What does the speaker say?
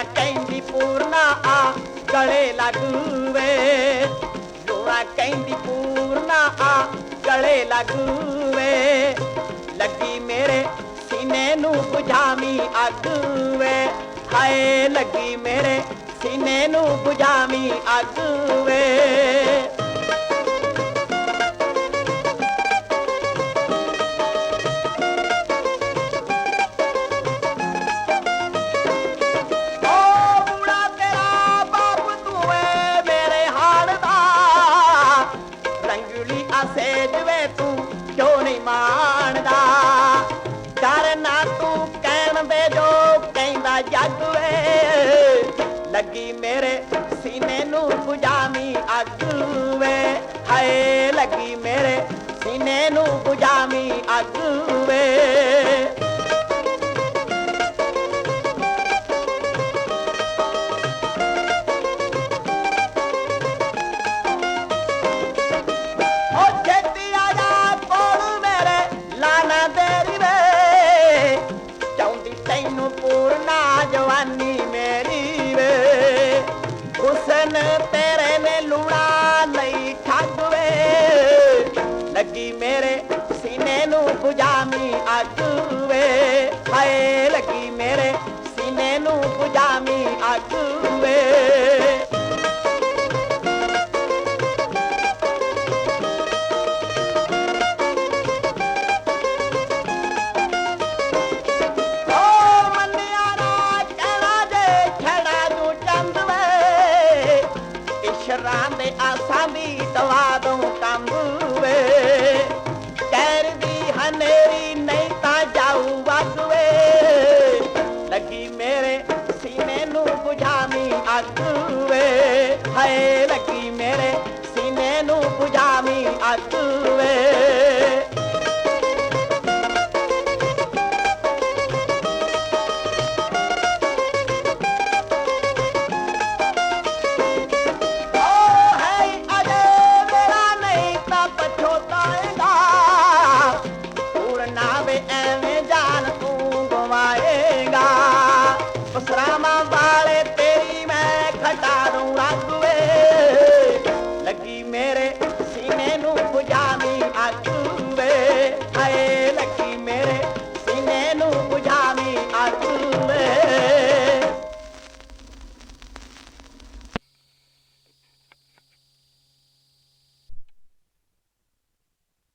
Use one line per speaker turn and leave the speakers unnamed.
ಯುವ ಕೈಂದಿ ಪೂರ್ಣ ಆ ಗಳೆ ಲಗುವೆ ಯುವ ಕೈಂದಿ ಪೂರ್ಣ ಆ ಗಳೆ ಲಗುವೆ ਲੱਗੀ ਮੇਰੇ ਸੀਨੇ ਨੂੰ 부ਝਾਵੀ ਅੱਗ ਵੇ ਹਾਏ ਲੱਗੀ ਮੇਰੇ ਸੀਨੇ ਨੂੰ 부ਝਾਵੀ ਅੱਗ ਵੇ ਲੱਗੀ ਮੇਰੇ ਸੀਨੇ ਨੂੰ ਬੁਝਾਵੀਂ ਅੱਗ ਵੇ। ਹਾਏ, ਲੱਗੀ ਮੇਰੇ ਸੀਨੇ ਨੂੰ ਬੁਝਾਵੀਂ ਅੱਗ ਵੇ। ਹਾਏ ਲੱਗੀ ਮੇਰੇ ਸੀਨੇ ਨੂੰ ਪੁਜਾਮੀ ਅੱਗ ਵੇ ਓ ਨੂੰ ਚੰਦ ਵੇ। ਇਸ਼ਰਾਂ ਦੇ ਆਸਾਂ ਦੀ ਦਵਾ ਦੂੰ ਬੁਝਾਵੀਂ ਹਾਏ ਲੱਗੀ ਮੇਰੇ ਸੀਨੇ ਨੂੰ ਪੁਜਾਮੀ ਅੱਗ